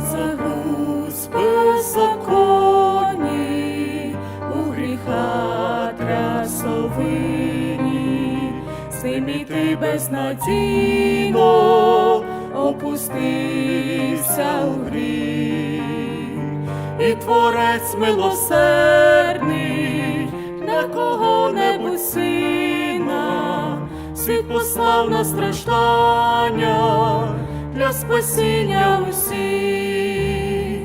Загруз беззаконні, у гріха трясовині, Симі ти безнадійно опустився у гріх, і творець милосердний, на кого-небудь сина, світ послав на страждання для спасіння усіх,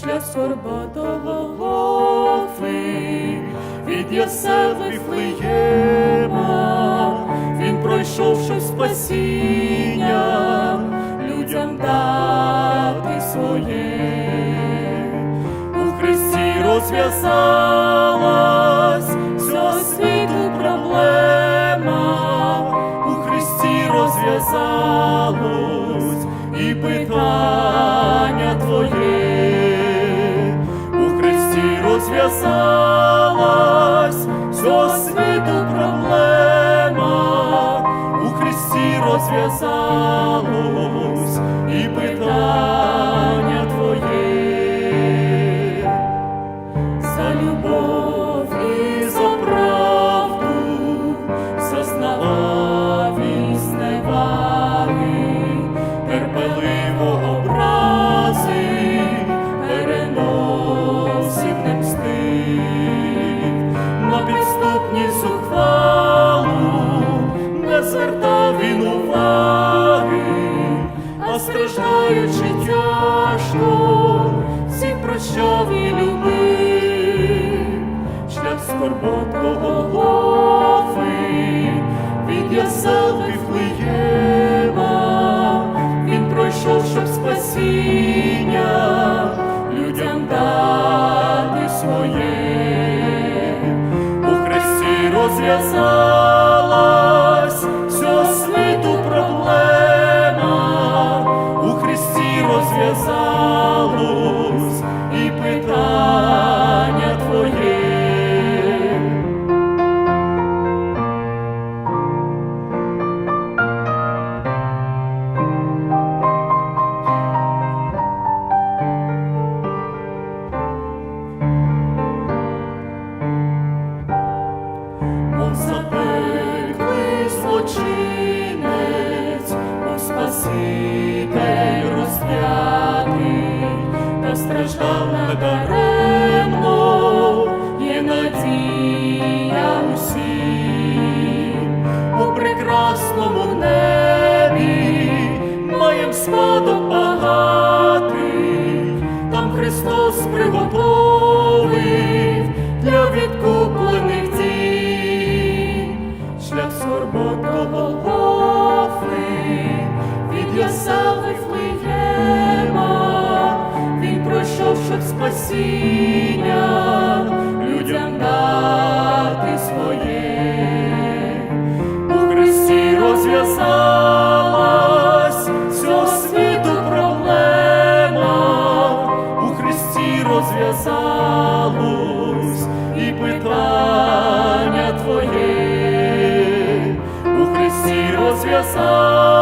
шлях скорботого Голгофи, від Йосефи Вифлеєма, він пройшов, щоб спасіння людям дати своє. У Христі розв'язалась всього світу проблема, у Христі розв'язалось розв'язалась всього світу проблема, у Христі розв'язалось і питання твоє за любов а страждаючи тяжко, всіх прощав і любив, шлях скорботного Голгофи, від ясел Вифлеєма, він пройшов, щоб спасіння людям дати своє, у Христі розв'язалась спаситель розп'ятий, та страждав надаремно, є надія усім. У прекрасному небі маєм спадок Вифлеєма, він пройшов, щоб спасіння людям дати своє, у Христі розв'язалась всього світу проблема, у Христі розв'язалось і питання твоє, у Христі розв'язалось.